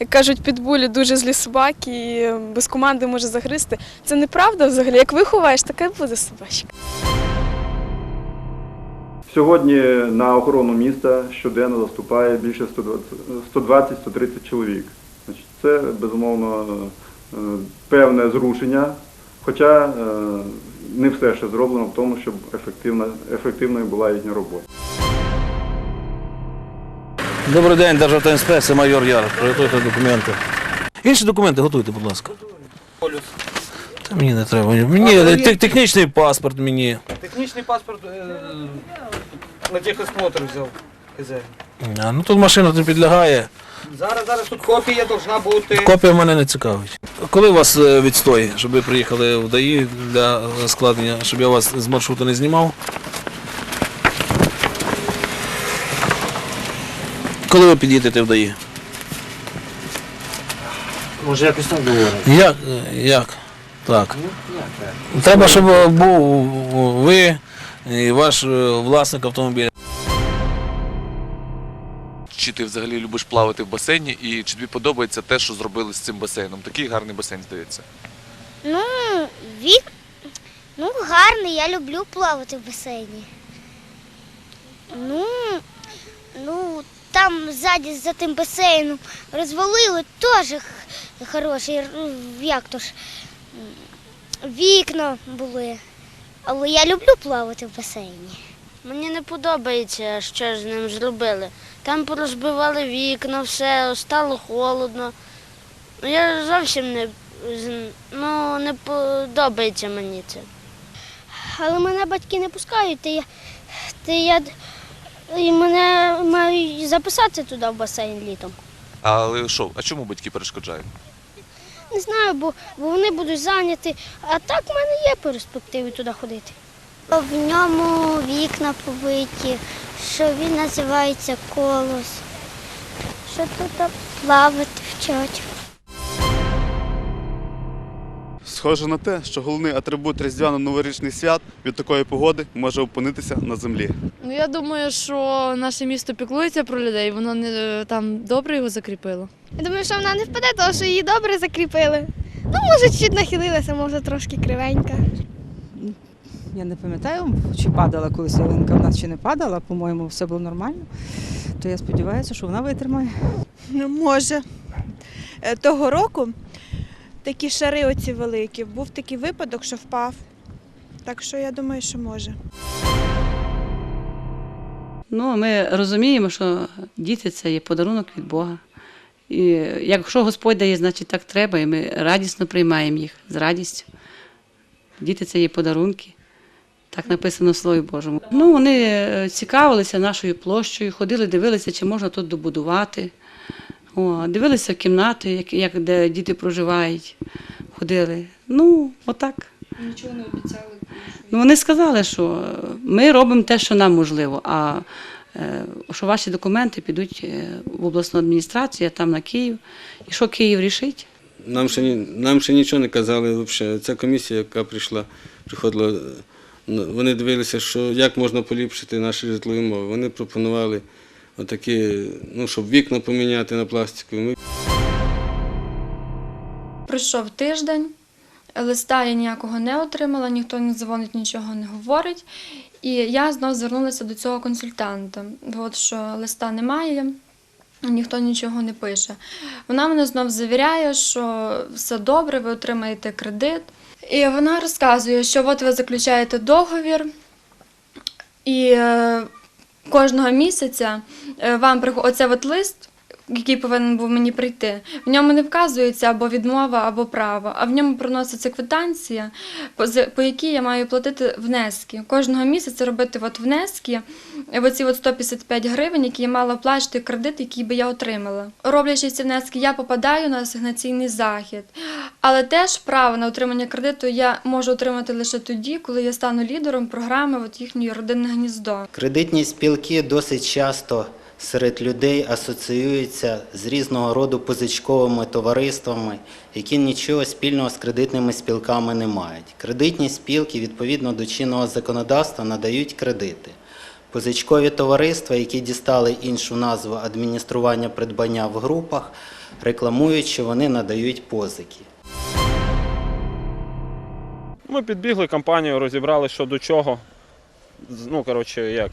Як кажуть, підбулі дуже злі собаки і без команди може загризти. Це неправда взагалі. Як виховаєш, така й буде собачка. Сьогодні на охорону міста щоденно заступає більше 120-130 чоловік. Це безумовно е, певне зрушення, хоча е, не все ще зроблено в тому, щоб ефективною була їхня робота. Добрий день, Державтоінспекція, майор Яр. Приготуйте документи. Інші документи готуйте, будь ласка. Та мені не треба. Мені те- технічний паспорт мені. Технічний паспорт е, на техосмотр взяв хазяїн. А, ну тут машина не підлягає. Зараз, зараз тут копія должна бути. Копія мене не цікавить. Коли у вас е, відстой, щоб ви приїхали в ДАІ для складення, щоб я вас з маршруту не знімав? Коли ви під'їдете в ДАІ? Може якось так говорить. Як? Як? Так. Треба, щоб був ви і ваш е, власник автомобіля. Чи ти взагалі любиш плавати в басейні, і чи тобі подобається те, що зробили з цим басейном? Такий гарний басейн, здається. Ну, вік. Ну, гарний, я люблю плавати в басейні. Ну, ну, там ззаді за тим басейном розвалили теж хороший, р- як то ж, вікна були. Але я люблю плавати в басейні. Мені не подобається, що з ним зробили. Там порозбивали вікна, все, стало холодно. Ну, Я зовсім не, ну, не подобається мені це. Але мене батьки не пускають, то я, то я і мене мають записати туди в басейн літом. Але що, а чому батьки перешкоджають? Не знаю, бо, бо вони будуть зайняті. А так в мене є перспективи туди ходити. В ньому вікна побиті, що він називається колос, що тут плавати вчать. Схоже на те, що головний атрибут різдвяно-новорічних свят від такої погоди може опинитися на землі. Ну я думаю, що наше місто піклується про людей, воно не там добре його закріпило. Я думаю, що вона не впаде, тому що її добре закріпили. Ну, може, чуть нахилилася, може трошки кривенька. Я не пам'ятаю, чи падала колись ялинка в нас чи не падала, по-моєму, все було нормально. То я сподіваюся, що вона витримає. Ну, може. Е, Того року такі шари оці великі. Був такий випадок, що впав. Так що я думаю, що може. Ну, ми розуміємо, що діти це є подарунок від Бога. І якщо Господь дає, значить так треба, і ми радісно приймаємо їх з радістю. Діти це є подарунки. Так написано в Слові Божому. Ну, вони е, цікавилися нашою площею, ходили, дивилися, чи можна тут добудувати. О, дивилися кімнати, як, як, де діти проживають, ходили. Ну, отак. Нічого не обіцяли. Ну, вони сказали, що ми робимо те, що нам можливо, а е, що ваші документи підуть е, в обласну адміністрацію, а там на Київ. І що Київ рішить? Нам ще, нам ще нічого не казали взагалі. Ця комісія, яка прийшла, приходила, ну, вони дивилися, що як можна поліпшити наші житлові умови. Вони пропонували отакі, ну, щоб вікна поміняти на пластикові. Пройшов тиждень, листа я ніякого не отримала, ніхто не дзвонить, нічого не говорить. І я знов звернулася до цього консультанта. От що листа немає, ніхто нічого не пише. Вона мене знов завіряє, що все добре, ви отримаєте кредит. І вона розказує, що от ви заключаєте договір, і е, кожного місяця е, вам оце от лист, який повинен був мені прийти. В ньому не вказується або відмова, або право, а в ньому приноситься квитанція, по, якій я маю платити внески. Кожного місяця робити от внески, оці от 155 гривень, які я мала оплачувати кредит, який би я отримала. Роблячи ці внески, я попадаю на асигнаційний захід. Але теж право на отримання кредиту я можу отримати лише тоді, коли я стану лідером програми от їхньої родинне гніздо. Кредитні спілки досить часто серед людей асоціюються з різного роду позичковими товариствами, які нічого спільного з кредитними спілками не мають. Кредитні спілки відповідно до чинного законодавства надають кредити. Позичкові товариства, які дістали іншу назву адміністрування придбання в групах, рекламують, що вони надають позики. Ми підбігли компанію, розібрали, що до чого. Ну, коротше, як.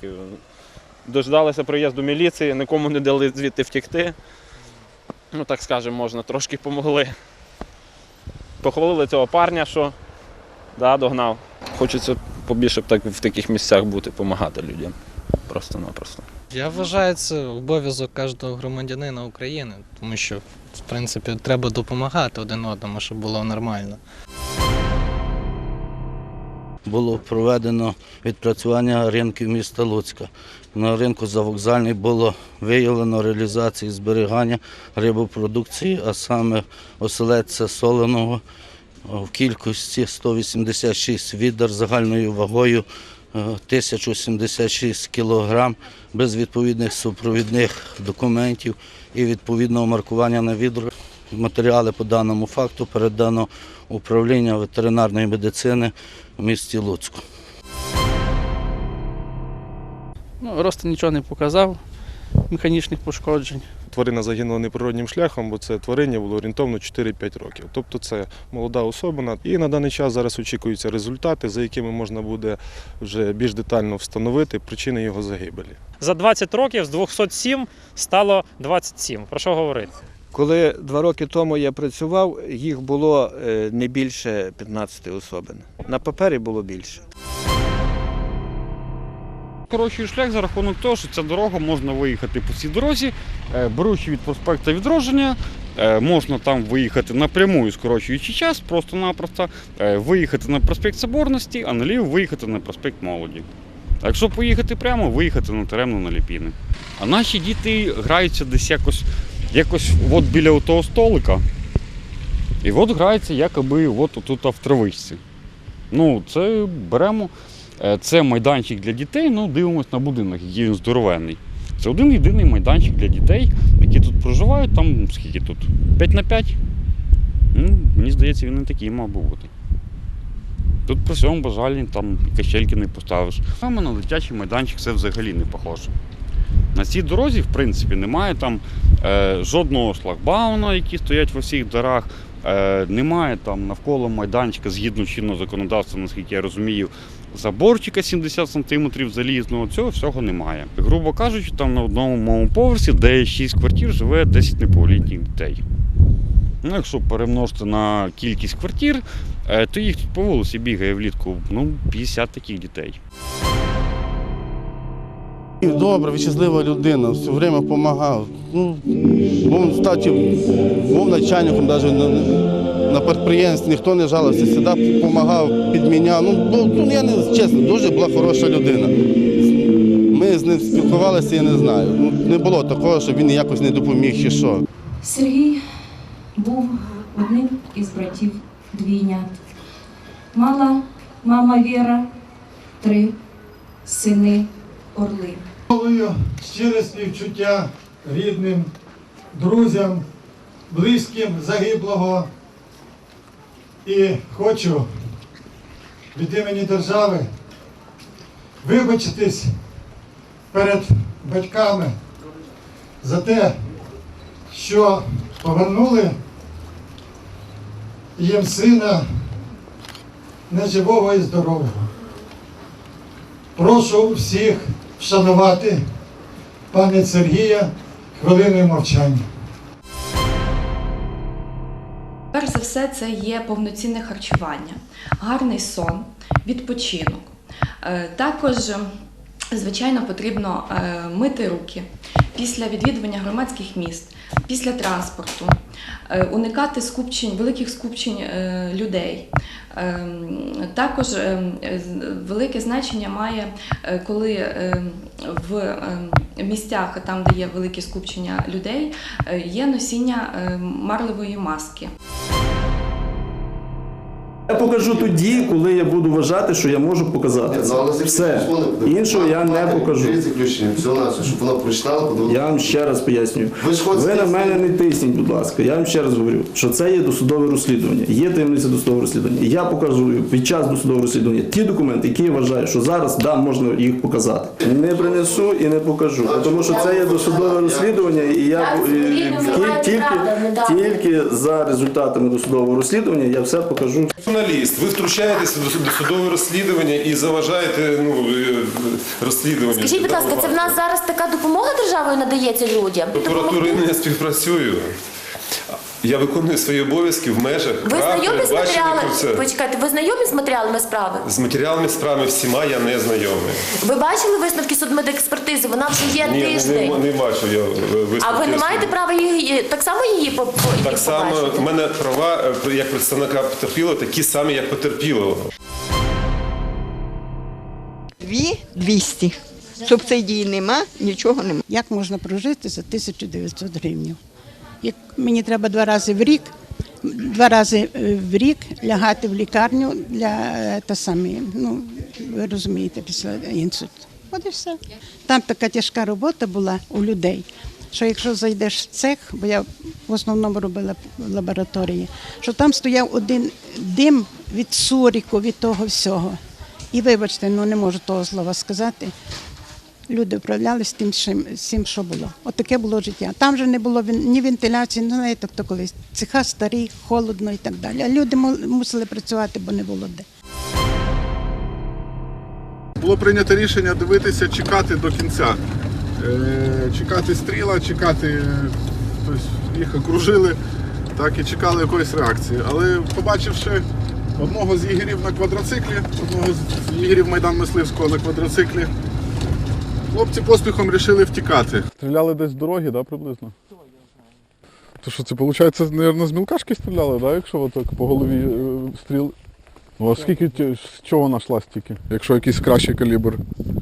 Дождалися приїзду міліції, нікому не дали звідти втікти. Ну, так скажемо, можна, трошки помогли. Похвалили цього парня, що да, догнав. Хочеться побільше б так в таких місцях бути, допомагати людям. Просто-напросто. Я вважаю, це обов'язок кожного громадянина України, тому що, в принципі, треба допомагати один одному, щоб було нормально. Було проведено відпрацювання ринків міста Луцька. На ринку завокзальний було виявлено реалізацію зберігання рибопродукції, а саме оселедця соленого в кількості 186 відер загальною вагою е, 1076 кг без відповідних супровідних документів і відповідного маркування на відро. Матеріали по даному факту передано управління ветеринарної медицини в місті Луцьку. Ну, Ростин нічого не показав, механічних пошкоджень. Тварина загинула неприроднім шляхом, бо це твариння було орієнтовно 4-5 років. Тобто це молода особина. І на даний час зараз очікуються результати, за якими можна буде вже більш детально встановити причини його загибелі. За 20 років з 207 стало 27. Про що говорити? Коли два роки тому я працював, їх було е, не більше 15 особин. На папері було більше. Коротший шлях за рахунок того, що ця дорога можна виїхати по цій дорозі, е, беручи від проспекту відродження, е, можна там виїхати напряму, скорочуючи час, просто-напросто виїхати на проспект Соборності, а наліво виїхати на проспект Молоді. А якщо поїхати прямо, виїхати на теремно на Ліпіни. А наші діти граються десь якось, якось от біля того столика. І от граються якоби от тут в травичці. Ну, це беремо. Е, Це майданчик для дітей, ну дивимось на будинок, який він здоровенний. Це один єдиний майданчик для дітей, які тут проживають, там скільки тут? 5 на 5. Ну, мені здається, він не такий мав би бути. Тут при всьому бажанні там і качельки не поставиш. Саме на дитячий майданчик це взагалі не похоже. На цій дорозі, в принципі, немає там е, жодного шлагбауна, які стоять в усіх дорах. Е, немає там навколо майданчика, згідно чинного законодавства, наскільки я розумію, заборчика 70 см залізного, цього всього немає. Грубо кажучи, там на одному моєму поверсі, де 6 квартир, живе 10 неповнолітніх дітей. Ну, якщо перемножити на кількість квартир, е, то їх тут по вулиці бігає влітку ну, 50 таких дітей. Добра, вичислива людина, все время допомагав. Ну, був, кстати, був начальником навіть на, на підприємстві, ніхто не жалився, завжди допомагав, підміняв. Ну, був, ну, я не чесно, дуже була хороша людина. Ми з ним спілкувалися, я не знаю. Ну, не було такого, щоб він якось не допоміг чи що. Сергій був одним із братів двійнят. Мала мама Віра, три сини орли. Висловлюю щире співчуття рідним, друзям, близьким загиблого. І хочу від імені держави вибачитись перед батьками за те, що повернули їм сина неживого і здорового. Прошу всіх вшанувати пам'ять Сергія хвилиною мовчання. Перш за все, це є повноцінне харчування, гарний сон, відпочинок. Е, Також, звичайно, потрібно е, мити руки після відвідування громадських міст, після транспорту, е, уникати скупчень, великих скупчень е, людей. Ем, Також ем, велике значення має, е, коли ем, в місцях, там, де є велике скупчення людей, є носіння марливої маски. Я покажу тоді, коли я буду вважати, що я можу показати. Все. Іншого я не покажу. щоб вона прочитала. Я вам ще раз пояснюю. Ви на мене не тисніть, будь ласка. Я вам ще раз говорю, що це є досудове розслідування. Є таємниця досудового розслідування. Я показую під час досудового розслідування ті документи, які я вважаю, що зараз да, можна їх показати. Не принесу і не покажу, тому що це є досудове розслідування, і я е, ті- тільки, за результатами досудового розслідування я все покажу. Журналіст, ви втручаєтеся до судове розслідування і заважаєте ну, розслідування. розслідуванню. Скажіть, будь ласка, це в нас зараз така допомога державою надається людям? Прокуратура не співпрацюю. Я виконую свої обов'язки в межах Ви прав, знайомі з передбачених матеріалами? процесом. Почекайте, ви знайомі з матеріалами справи? З матеріалами справи всіма я не знайомий. Ви бачили висновки судмедекспертизи? Вона вже є Ні, не, тиждень. не, не бачу я е, висновки. А ви не маєте права її так само її по, по її Так само побачити? в мене права е, як представника потерпілого такі самі, як потерпілого. Дві 200. Субсидії нема, нічого нема. Як можна прожити за 1900 гривень? Як мені треба два рази в рік, два рази е, в рік лягати в лікарню для е, та самі, ну ви розумієте, після інсульту. От і все. Там така тяжка робота була у людей. Що якщо зайдеш в цех, бо я в основному робила лабораторії, що там стояв один дим від суріку, від того всього. І вибачте, ну не можу того слова сказати. Люди вправлялися тим, з що було. От було життя. Там же не було ні вентиляції, ну знаєте, хто колись. Цеха старі, холодно і так далі. А люди мусили працювати, бо не було де. Було прийнято рішення дивитися, чекати до кінця. Е, Чекати стріла, чекати, тобто їх окружили, так і чекали якоїсь реакції. Але побачивши одного з ігерів на квадроциклі, одного з ігерів Майдан Мисливського на квадроциклі, хлопці поспіхом вирішили втікати. Стріляли десь з дороги, да, приблизно? То що це, виходить, мабуть, з мілкашки стріляли, да, якщо отак по голові е, стріл. Ну, а скільки ті- з чого вона йшла стільки? Якщо якийсь кращий калібр.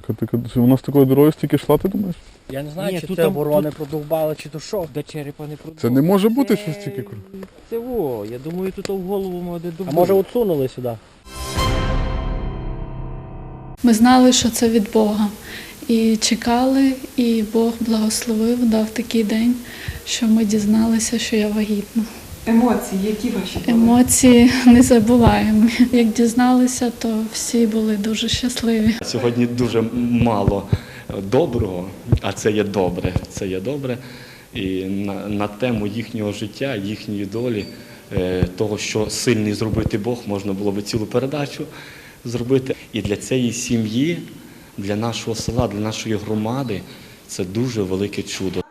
Ка- ка- Вона з такою дорогою стільки йшла, ти думаєш? Я не знаю, Ні, чи тут це там- оборони тут- продовбали, чи то що, де черепа не продовбали. Це не може бути щось стільки. кр- Це во, я думаю, тут в голову може А може отсунули сюди? Ми знали, що це від Бога. І чекали, і Бог благословив, дав такий день, що ми дізналися, що я вагітна. Емоції, які ваші були? Емоції не забуваємо. Як дізналися, то всі були дуже щасливі. Сьогодні дуже мало доброго, а це є добре. Це є добре. І на, на тему їхнього життя, їхньої долі, е, того, що сильний зробити Бог, можна було би цілу передачу зробити. І для цієї сім'ї, для нашого села, для нашої громади це дуже велике чудо.